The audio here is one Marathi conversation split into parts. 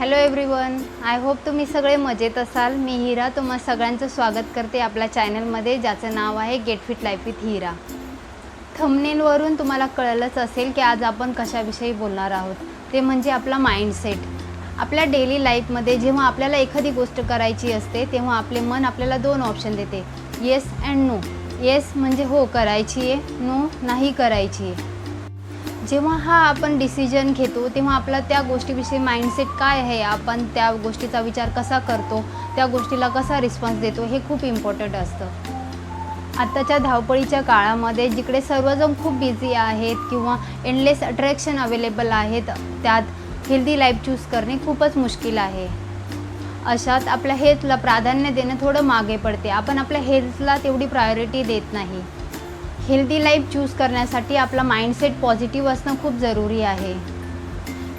हॅलो एव्हरीवन आय होप तुम्ही सगळे मजेत असाल. मी हिरा. तुम्हा सगळ्यांचं स्वागत करते आपल्या चॅनलमध्ये ज्याचं नाव आहे get fit life with Hira थंबनेलवरून तुम्हाला कळलंच असेल की आज आपण कशाविषयी बोलणार आहोत. ते म्हणजे आपला माइंडसेट आपल्या डेली लाईफमध्ये जेव्हा आपल्याला एखादी गोष्ट करायची असते तेव्हा आपले मन आपल्याला दोन ऑप्शन देते. येस अँड नो येस म्हणजे हो करायची आहे. नो नाही करायची आहे. जेव्हा हा आपण डिसिजन घेतो तेव्हा आपला त्या गोष्टीविषयी माइंडसेट काय आहे? आपण त्या गोष्टीचा विचार कसा करतो? त्या गोष्टीला कसा रिस्पॉन्स देतो? हे खूप इम्पॉर्टंट असतं. आत्ताच्या धावपळीच्या काळामध्ये जिकडे सर्वजण खूप बिझी आहेत किंवा एंडलेस अट्रॅक्शन अवेलेबल आहेत त्यात हेल्दी लाईफ चूज करणे खूपच मुश्किल आहे. अशात आपल्या हेल्थला प्राधान्य देणं थोडं मागे पडते. आपण आपल्या हेल्थला तेवढी प्रायोरिटी देत नाही. हेल्दी लाईफ चूज करण्यासाठी आपला माइंडसेट पॉझिटिव्ह असणं खूप जरुरी आहे.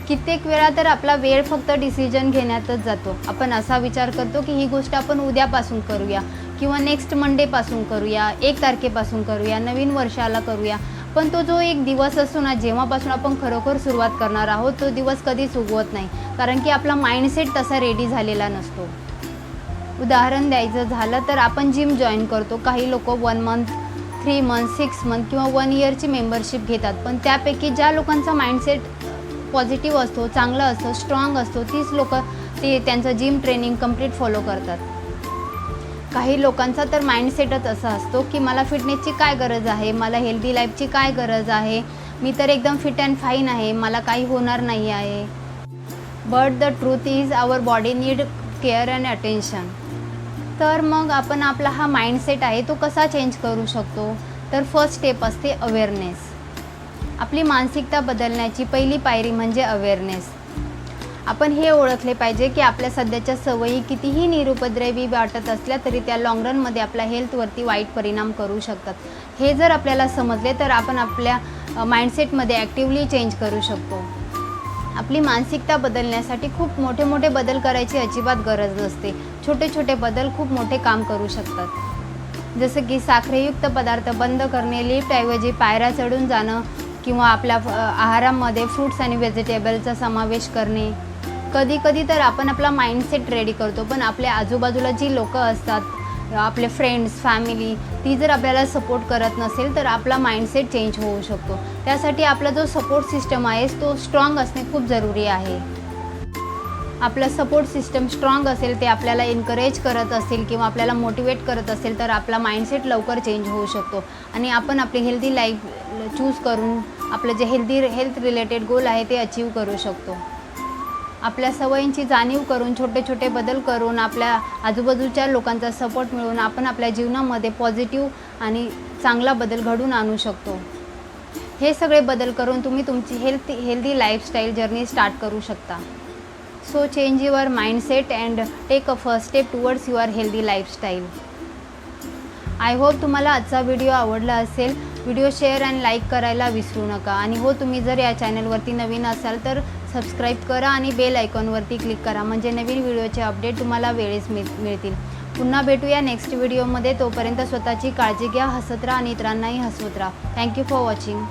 कित्येक वेळा तर आपला वेळ फक्त डिसिजन घेण्यातच जातो. आपण असा विचार करतो की ही गोष्ट आपण उद्यापासून करूया किंवा नेक्स्ट मंडेपासून करूया एक तारखेपासून करूया नवीन वर्षाला करूया. पण तो जो एक दिवस असतो ना जेव्हापासून आपण खरोखर सुरुवात करणार आहोत तो दिवस कधीच उगवत नाही. कारण की आपला माइंडसेट तसा रेडी झालेला नसतो. उदाहरण द्यायचं झालं तर आपण जिम जॉईन करतो. काही लोक one month three month six month किंवा वन इयरची मेंबरशिप घेतात. पण त्यापैकी ज्या लोकांचा माइंडसेट पॉझिटिव्ह असतो चांगला असतो स्ट्रॉंग असतो तीच लोक ते त्यांचं जिम ट्रेनिंग कंप्लीट फॉलो करतात. काही लोकांचा तर माइंडसेटच असा असतो की मला फिटनेसची काय गरज आहे? मला हेल्दी लाईफची काय गरज आहे? मी तर एकदम फिट अँड फाईन आहे. मला काही होणार नाही आहे. But the truth is our body need care and attention तर मग आपण आपला हा माइंडसेट आहे तो कसा चेंज करू शकतो? तर फर्स्ट स्टेप असते अवेअरनेस आपली मानसिकता बदलण्याची पहिली पायरी म्हणजे अवेअरनेस आपण हे ओळखले पाहिजे की आपल्या सध्याच्या सवयी कितीही निरुपद्रवी वाटत असल्या तरी त्या लॉंग रनमध्ये आपल्या हेल्थवरती वाईट परिणाम करू शकतात. हे जर आपल्याला समजले तर आपण आपल्या माइंडसेटमध्ये ॲक्टिवली चेंज करू शकतो. आपली मानसिकता बदलण्यासाठी खूप मोठे मोठे बदल करायची अजिबात गरज नसते. छोटे छोटे बदल खूप मोठे काम करू शकतात. जसं की साखरेयुक्त पदार्थ बंद करणे लिफ्टऐवजी पायऱ्या चढून जाणं किंवा आपल्या आहारामध्ये फ्रूट्स आणि व्हेजिटेबलचा समावेश करणे. कधी कधी तर आपण आपला माइंडसेट रेडी करतो पण आपल्या आजूबाजूला जी लोकं असतात आपले फ्रेंड्स फॅमिली ती जर आपल्याला सपोर्ट करत नसेल तर आपला माइंडसेट चेंज होऊ शकतो. त्यासाठी आपला जो सपोर्ट सिस्टम आहे तो स्ट्रॉंग असणे खूप जरुरी आहे. आपलं सपोर्ट सिस्टम स्ट्रॉंग असेल ते आपल्याला एनकरेज करत असेल किंवा आपल्याला मोटिवेट करत असेल तर आपला माइंडसेट लवकर चेंज होऊ शकतो. आणि आपण आपली हेल्दी लाईफ चूज करून आपलं जे हेल्दी हेल्थ रिलेटेड गोल आहे ते अचीव करू शकतो. आपल्या सवयींची जाणीव करून छोटे छोटे बदल करून आपल्या आजूबाजूच्या लोकांचा सपोर्ट मिळून आपण आपल्या जीवनामध्ये पॉझिटिव्ह आणि चांगला बदल घडून आणू शकतो. हे सगळे बदल करून तुम्ही तुमची health healthy lifestyle journey start करू शकता. So change your mindset and take a first step towards your healthy lifestyle I hope तुम्हाला आजचा व्हिडिओ आवडला असेल. व्हिडिओ शेअर अँड लाईक करायला विसरू नका. आणि हो तुम्ही जर या चॅनलवरती नवीन असाल तर सबस्क्राईब करा आणि बेल आयकॉनवरती क्लिक करा. म्हणजे नवीन व्हिडिओचे अपडेट तुम्हाला वेळेस मिळ मिळतील. पुन्हा भेटूया नेक्स्ट व्हिडिओमध्ये तोपर्यंत स्वतःची काळजी घ्या हसत राहा आणि इतरांनाही हसवत राहा. Thank you for watching